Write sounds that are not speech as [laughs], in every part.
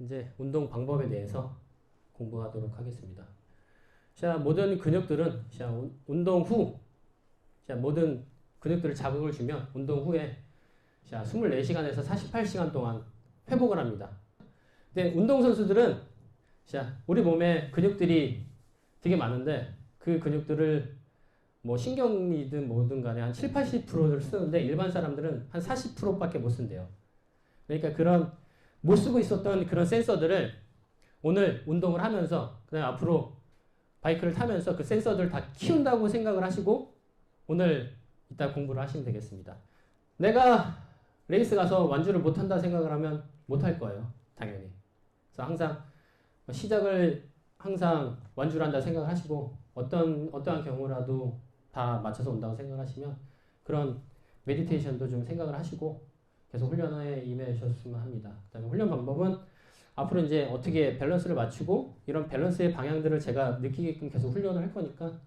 이제 운동 방법에 대해서 공부하도록 하겠습니다. 자, 모든 근육들은 자, 운- 운동 후 자, 모든 근육들을 자극을 주면 운동 후에 자, 24시간에서 48시간 동안 회복을 합니다. 근데 운동 선수들은 자, 우리 몸에 근육들이 되게 많은데 그 근육들을 뭐 신경이든 뭐든 간에 한 7, 80%를 쓰는데 일반 사람들은 한 40%밖에 못 쓴대요. 그러니까 그런 못 쓰고 있었던 그런 센서들을 오늘 운동을 하면서 그다음 앞으로 바이크를 타면서 그 센서들 다 키운다고 생각을 하시고 오늘 이따 공부를 하시면 되겠습니다. 내가 레이스 가서 완주를 못 한다 생각을 하면 못할 거예요. 당연히. 그래서 항상 시작을 항상 완주를 한다 생각을 하시고 어떤 어떠한 경우라도 다 맞춰서 온다고 생각하시면 그런 메디테이션도 좀 생각을 하시고 계속 훈련에 임하셨으면 합니다. 그다음에 훈련 방법은 앞으로 이제 어떻게 밸런스를 맞추고 이런 밸런스의 방향들을 제가 느끼게끔 계속 훈련을 할 거니까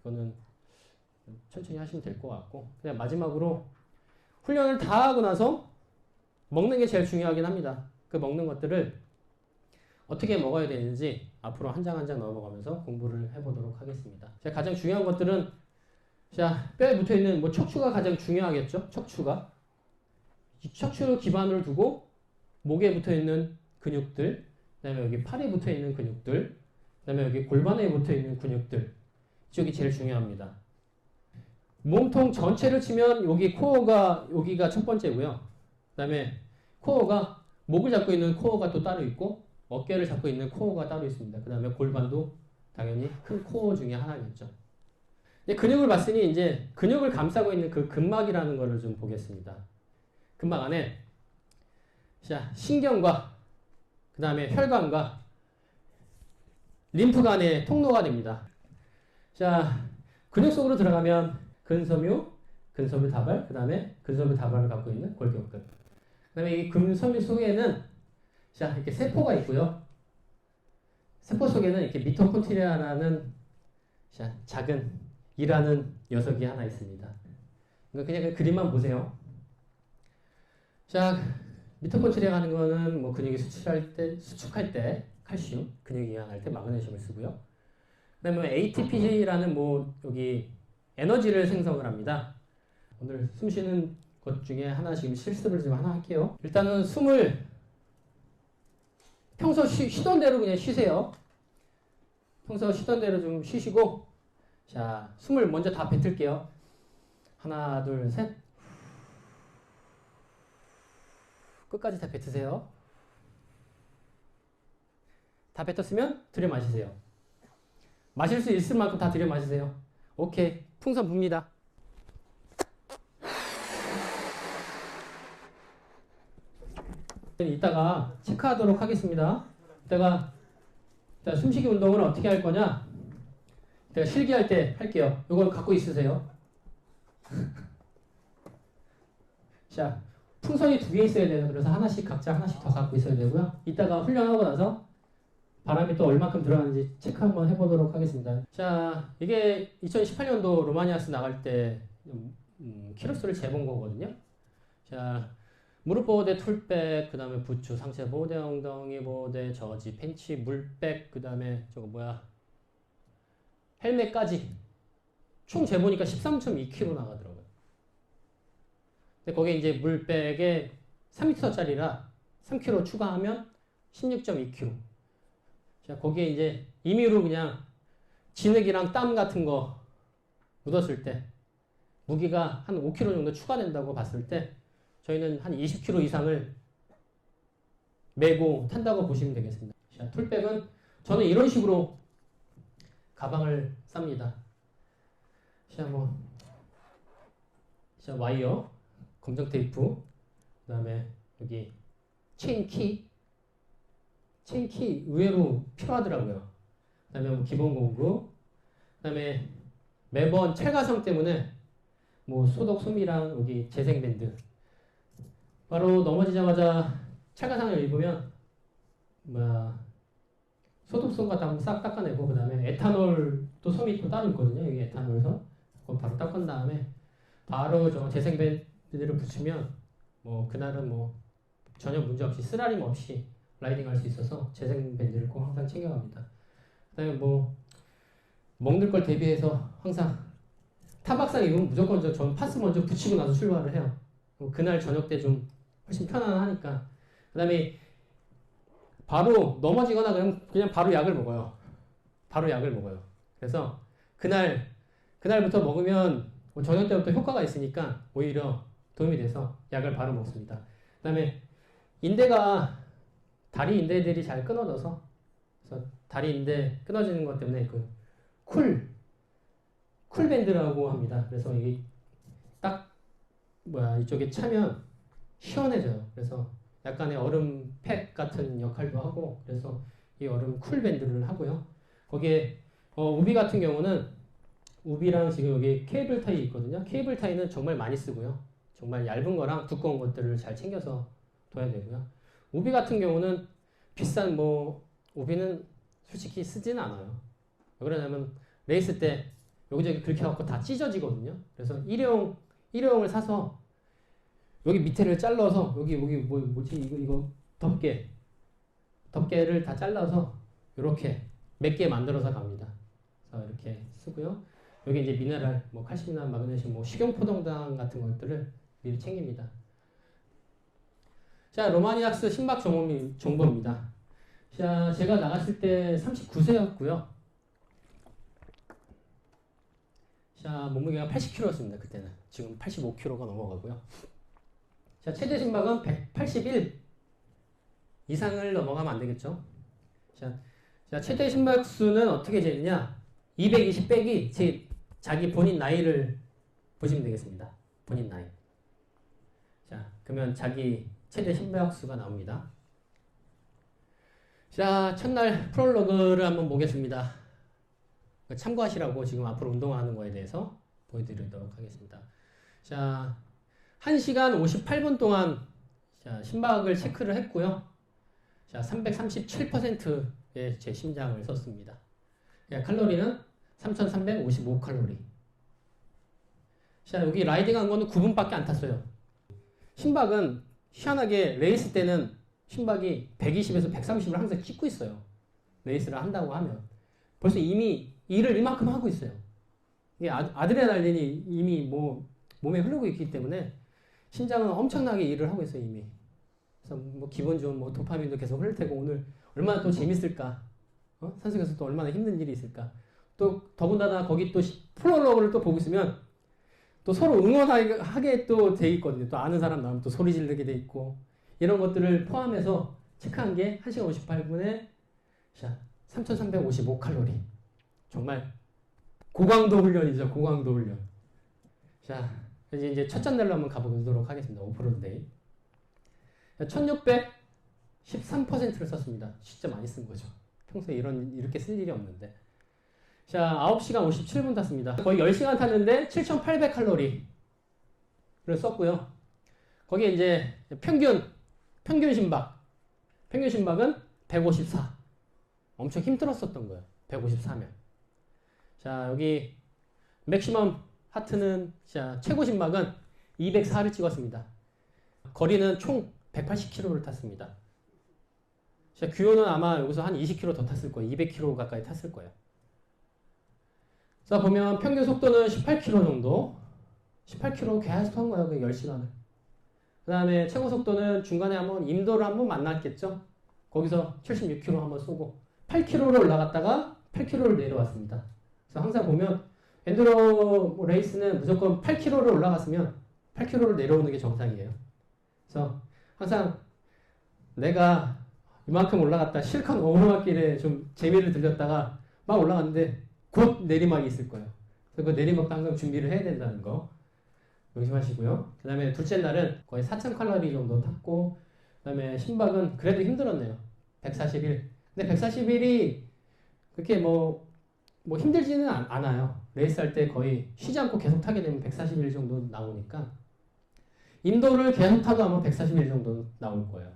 이거는 천천히 하시면 될 것 같고 그냥 마지막으로 훈련을 다 하고 나서 먹는 게 제일 중요하긴 합니다. 그 먹는 것들을 어떻게 먹어야 되는지 앞으로 한 장 한 장 넘어가면서 공부를 해보도록 하겠습니다. 자, 가장 중요한 것들은 자 뼈에 붙어 있는 뭐 척추가 가장 중요하겠죠. 척추가 이 척추를 기반으로 두고 목에 붙어 있는 근육들, 그다음에 여기 팔에 붙어 있는 근육들, 그다음에 여기 골반에 붙어 있는 근육들 이쪽이 제일 중요합니다. 몸통 전체를 치면 여기 코어가 여기가 첫 번째고요. 그다음에 코어가 목을 잡고 있는 코어가 또 따로 있고 어깨를 잡고 있는 코어가 따로 있습니다. 그다음에 골반도 당연히 큰 코어 중에 하나겠죠. 이제 근육을 봤으니 이제 근육을 감싸고 있는 그 근막이라는 것을 좀 보겠습니다. 근막 안에 자 신경과 그 다음에 혈관과 안에 통로가 됩니다. 자 근육 속으로 들어가면 근섬유, 근섬유 다발, 그 다음에 근섬유 다발을 갖고 있는 골격근. 그 다음에 이 근섬유 속에는 자 이렇게 세포가 있고요. 세포 속에는 이렇게 미토콘트리아라는 자 작은 일하는 녀석이 하나 있습니다. 그냥 그 그림만 보세요. 자, 미토콘트리아 하는 거는 뭐 근육이 수축할 때, 수축할 때 칼슘, 근육이 이완할 때 마그네슘을 쓰고요. 그 다음에 ATP라는 뭐 여기 에너지를 생성을 합니다. 오늘 숨 쉬는 것 중에 하나 지금 실습을 좀 하나 할게요. 일단은 숨을 평소 쉬, 쉬던 대로 그냥 쉬세요. 평소 쉬던 대로 좀 쉬시고 자, 숨을 먼저 다 뱉을게요. 하나, 둘, 셋. 끝까지 다 뱉으세요. 다 뱉었으면 들여 마시세요. 마실 수 있을 만큼 다 들여 마시세요. 오케이. 풍선 붑니다. 이따가 체크하도록 하겠습니다. 이따가 이따 숨쉬기 운동을 어떻게 할 거냐? 제가 실기할 때 할게요. 이걸 갖고 있으세요. [laughs] 자, 풍선이 두 개 있어야 돼요. 그래서 하나씩 각자 하나씩 더 갖고 있어야 되고요. 이따가 훈련하고 나서 바람이 또 얼마큼 들어가는지 체크 한번 해보도록 하겠습니다. 자, 이게 2018년도 로마니아스 나갈 때 음, 키로수를 재본 거거든요. 자, 무릎 보호대, 툴백, 그 다음에 부추, 상체 보호대, 엉덩이 보호대, 저지, 팬치, 물백, 그 다음에 저거 뭐야 헬멧까지 총 재보니까 13.2kg 나가더라고요. 근데 거기에 이제 물백에 3m짜리라 3kg 추가하면 16.2kg. 자, 거기에 이제 임의로 그냥 진흙이랑 땀 같은 거 묻었을 때 무게가 한 5kg 정도 추가된다고 봤을 때 저희는 한 20kg 이상을 메고 탄다고 보시면 되겠습니다. 자, 툴백은 저는 이런 식으로 가방을 쌉니다. 자, 뭐, 자, 와이어, 검정 테이프, 그 다음에 여기 체인 키, 체인 키 의외로 필요하더라고요. 그 다음에 뭐 기본 공구, 그 다음에 매번 철가성 때문에 뭐 소독 솜이랑 여기 재생 밴드. 바로 넘어지자마자 철가상을 입으면, 뭐야, 소독솜 같은 한번 싹 닦아내고, 그 다음에 에탄올 또 솜이 또 따로 있거든요. 여기 에탄올 솜. 그거 바로 닦은 다음에, 바로 저 재생밴 드를 붙이면, 뭐, 그날은 뭐, 전혀 문제 없이, 쓰라림 없이, 라이딩 할 수 있어서 재생 밴드를 꼭 항상 챙겨갑니다. 그다음에 뭐 먹는 걸 대비해서 항상 타박상 입으면 무조건 저, 전 파스 먼저 붙이고 나서 출발을 해요. 뭐 그날 저녁 때 좀 훨씬 편안하니까. 그 다음에 바로 넘어지거나 그러면 그냥 바로 약을 먹어요. 바로 약을 먹어요. 그래서 그날 그날부터 먹으면 뭐 저녁 때부터 효과가 있으니까 오히려 도움이 돼서 약을 바로 먹습니다. 그 다음에 인대가 다리 인대들이 잘 끊어져서 그래서 다리 인대 끊어지는 것 때문에 그 쿨 쿨밴드라고 합니다. 그래서 이게 딱 뭐야 이쪽에 차면 시원해져요. 그래서 약간의 얼음 팩 같은 역할도 하고 그래서 이 얼음 쿨밴드를 하고요. 거기에 어, 우비 같은 경우는 우비랑 지금 여기 케이블 타이 있거든요. 케이블 타이는 정말 많이 쓰고요. 정말 얇은 거랑 두꺼운 것들을 잘 챙겨서 둬야 되고요. 우비 같은 경우는 비싼 뭐 우비는 솔직히 쓰지는 않아요. 왜 그러냐면 레이스 때 여기저기 그렇게 해갖고 다 찢어지거든요. 그래서 일회용 일회용을 사서 여기 밑에를 잘라서 여기 여기 뭐 뭐지 이거 이거 덮개 덮개를 다 잘라서 이렇게 몇 개 만들어서 갑니다. 그래서 이렇게 쓰고요. 여기 이제 미네랄 뭐 칼슘이나 마그네슘 뭐 식용 포동당 같은 것들을 미리 챙깁니다. 자 로마니악스 심박 정보, 정보 입니다. 자 제가 나갔을 때 39세였고요. 자 몸무게가 80kg였습니다 그때는 지금 85kg가 넘어가고요. 자 최대 심박은 181 이상을 넘어가면 안 되겠죠. 자, 자 최대 심박 수는 어떻게 재느냐? 220 빼기 제 자기 본인 나이를 보시면 되겠습니다. 본인 나이. 자 그러면 자기 최대 심박 수가 나옵니다. 자 첫날 프롤로그를 한번 보겠습니다. 참고하시라고 지금 앞으로 운동하는 거에 대해서 보여드리도록 하겠습니다. 자, 1시간 58분 동안 자, 심박을 체크를 했고요. 자, 337%의 제 심장을 썼습니다. 야, 칼로리는 3,355칼로리. 자, 여기 라이딩 한 거는 9분밖에 안 탔어요. 심박은 희한하게 레이스 때는 심박이 120에서 130을 항상 찍고 있어요. 레이스를 한다고 하면. 벌써 이미 일을 이만큼 하고 있어요. 이게 아, 아드레날린이 이미 뭐 몸에 흐르고 있기 때문에 심장은 엄청나게 일을 하고 있어요 이미. 그래서 뭐 기분 좋은 뭐 도파민도 계속 흐를 테고 오늘 얼마나 또 재밌을까? 어? 산속에서 또 얼마나 힘든 일이 있을까? 또 더군다나 거기 또 프롤로그를 또 보고 있으면 또 서로 응원하게 또 돼 있거든요. 또 아는 사람 나오면 또 소리 지르게 돼 있고 이런 것들을 포함해서 체크한 게 1시간 58분에 자 3,355칼로리. 정말 고강도 훈련이죠. 고강도 훈련. 자, 이제 이제 첫 잔날로 한번 가보도록 하겠습니다. 오프로드 데이. 1613%를 썼습니다. 진짜 많이 쓴 거죠. 평소에 이런 이렇게 쓸 일이 없는데. 자, 9시간 57분 탔습니다. 거의 10시간 탔는데 7,800칼로리를 썼고요. 거기에 이제 평균 평균 심박 평균 심박은 154. 엄청 힘들었었던 거예요. 154면. 자, 여기 맥시멈 하트는 자, 최고 심박은 204를 찍었습니다. 거리는 총 180km를 탔습니다. 자, 규호는 아마 여기서 한 20km 더 탔을 거예요. 200km 가까이 탔을 거예요. 자, 보면 평균 속도는 18km 정도. 18km 계속 한 거예요. 그 10시간을. 그 다음에 최고 속도는 중간에 한번 임도를 한번 만났겠죠? 거기서 76km 한번 쏘고 8km를 올라갔다가 8km를 내려왔습니다. 그래서 항상 보면 엔드로 뭐 레이스는 무조건 8km를 올라갔으면 8km를 내려오는 게 정상이에요. 그래서 항상 내가 이만큼 올라갔다 실컷 오르막길에 좀 재미를 들렸다가 막 올라갔는데 곧 내리막이 있을 거예요. 그래서 그 내리막도 항상 준비를 해야 된다는 거 명심하시고요. 그 다음에 둘째 날은 거의 4,000칼로리 정도 탔고 그 다음에 심박은 그래도 힘들었네요. 141. 근데 141이 그렇게 뭐, 뭐 힘들지는 않, 않아요. 레이스 할 때 거의 쉬지 않고 계속 타게 되면 141 정도 나오니까 인도를 계속 타도 아마 141 정도 나올 거예요.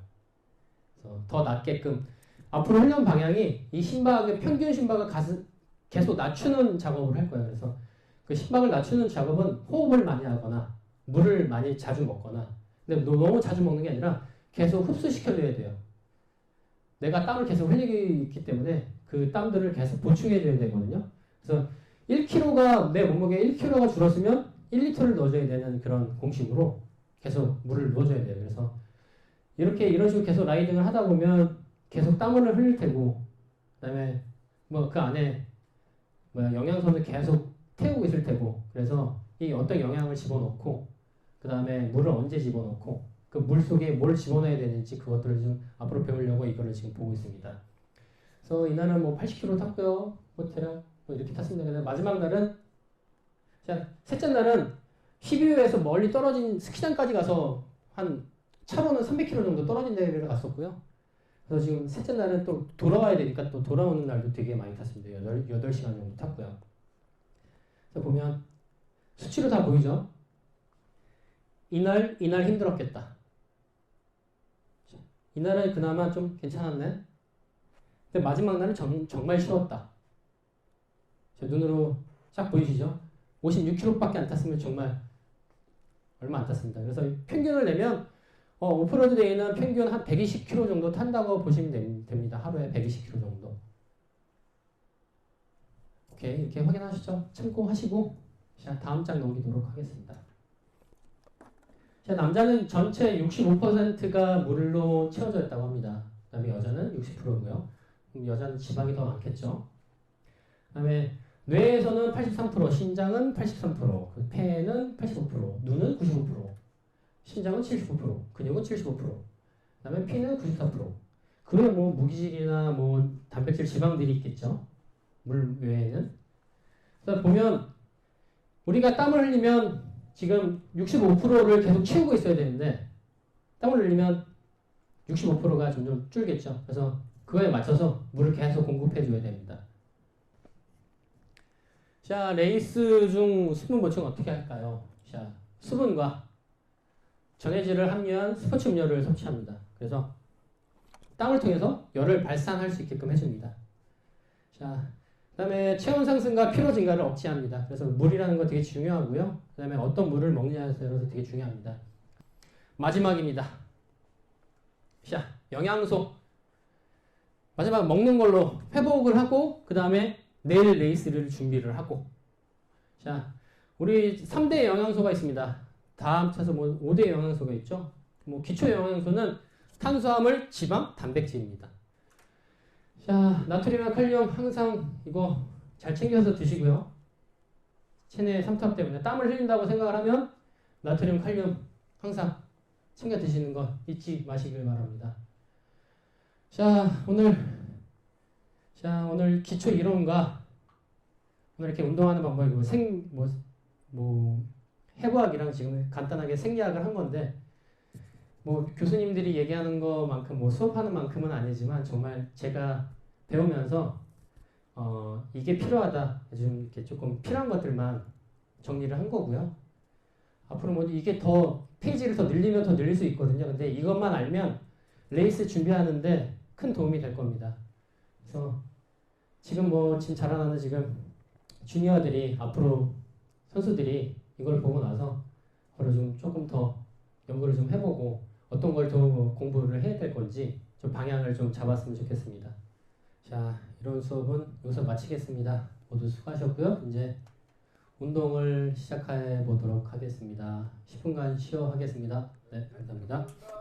그래서 더 낮게끔 앞으로 훈련 방향이 이 심박의 평균 심박을 가스, 계속 낮추는 작업을 할 거예요. 그래서 그 심박을 낮추는 작업은 호흡을 많이 하거나 물을 많이 자주 먹거나 근데 너무 자주 먹는 게 아니라 계속 흡수시켜줘야 돼요. 내가 땀을 계속 흘리기 때문에 그 땀들을 계속 보충해줘야 되거든요. 그래서 1kg가 내 몸무게 1kg가 줄었으면 1리터를 넣어줘야 되는 그런 공식으로 계속 물을 넣어줘야 돼요. 그래서 이렇게 이런 식으로 계속 라이딩을 하다 보면 계속 땀을 흘릴 테고 그다음에 뭐 그 안에 뭐야 영양소는 계속 태우고 있을 테고 그래서 이 어떤 영양을 집어넣고 그 다음에 물을 언제 집어넣고 그 물 속에 뭘 집어넣어야 되는지 그것들을 좀 앞으로 배우려고 이거를 지금 보고 있습니다. 그래서 이날은 뭐 80km 탔고요. 호텔을 뭐 이렇게 탔습니다. 마지막 날은 자 셋째 날은 히비오에서 멀리 떨어진 스키장까지 가서 한 차로는 300km 정도 떨어진 데를 갔었고요. 그래서 지금 셋째 날은 또 돌아와야 되니까 또 돌아오는 날도 되게 많이 탔습니다. 8, 8시간 정도 탔고요. 그래서 보면 수치로 다 보이죠? 이날, 이날 힘들었겠다. 이날은 그나마 좀 괜찮았네. 근데 마지막 날은 정, 정말 쉬웠다. 제 눈으로 쫙 보이시죠? 56km밖에 안 탔으면 정말 얼마 안 탔습니다. 그래서 평균을 내면 어, 오프로드 데이는 평균 한 120km 정도 탄다고 보시면 됩- 됩니다. 하루에 120km 정도. 오케이 이렇게 확인하시죠. 참고하시고 자 다음 장 넘기도록 하겠습니다. 자 남자는 전체 65%가 물로 채워져 있다고 합니다. 그 다음에 여자는 60%고요. 여자는 지방이 더 많겠죠. 그 다음에 뇌에서는 83%, 신장은 83%, 그 폐는 85%, 눈은 95%, 신장은 75%, 근육은 75%, 그다음에 피는 94%. 그 외에 뭐 무기질이나 뭐 단백질 지방들이 있겠죠. 물 외에는. 그래서 보면 우리가 땀을 흘리면 지금 65%를 계속 채우고 있어야 되는데 땀을 흘리면 65%가 점점 줄겠죠. 그래서 그거에 맞춰서 물을 계속 공급해 줘야 됩니다. 자, 레이스 중 수분 보충 어떻게 할까요? 자, 수분과 전해질을 함유한 스포츠 음료를 섭취합니다. 그래서 땀을 통해서 열을 발산할 수 있게끔 해줍니다. 자, 그다음에 체온 상승과 피로 증가를 억제합니다. 그래서 물이라는 거 되게 중요하고요. 그다음에 어떤 물을 먹느냐에 따라서 되게 중요합니다. 마지막입니다. 자, 영양소. 마지막 먹는 걸로 회복을 하고 그다음에 내일 레이스를 준비를 하고. 자, 우리 3대 영양소가 있습니다. 다 합쳐서 뭐 5대 영양소가 있죠. 뭐 기초 영양소는 탄수화물, 지방, 단백질입니다. 자, 나트륨과 칼륨 항상 이거 잘 챙겨서 드시고요. 체내 삼투압 때문에 땀을 흘린다고 생각을 하면 나트륨, 칼륨 항상 챙겨 드시는 거 잊지 마시길 바랍니다. 자, 오늘 자, 오늘 기초 이론과 오늘 이렇게 운동하는 방법이고 생뭐 뭐 해부학이랑 지금 간단하게 생리학을 한 건데 뭐 교수님들이 얘기하는 것만큼 뭐 수업하는 만큼은 아니지만 정말 제가 배우면서 어 이게 필요하다 좀 이렇게 조금 필요한 것들만 정리를 한 거고요. 앞으로 뭐 이게 더 페이지를 더 늘리면 더 늘릴 수 있거든요. 근데 이것만 알면 레이스 준비하는데 큰 도움이 될 겁니다. 그래서 지금 뭐 지금 자라나는 지금 주니어들이 앞으로 선수들이 이걸 보고 나서 그걸 좀 조금 더 연구를 좀 해보고 어떤 걸 더 공부를 해야 될 건지 좀 방향을 좀 잡았으면 좋겠습니다. 자, 이런 수업은 여기서 마치겠습니다. 모두 수고하셨고요. 이제 운동을 시작해 보도록 하겠습니다. 10분간 쉬어 하겠습니다. 네, 감사합니다.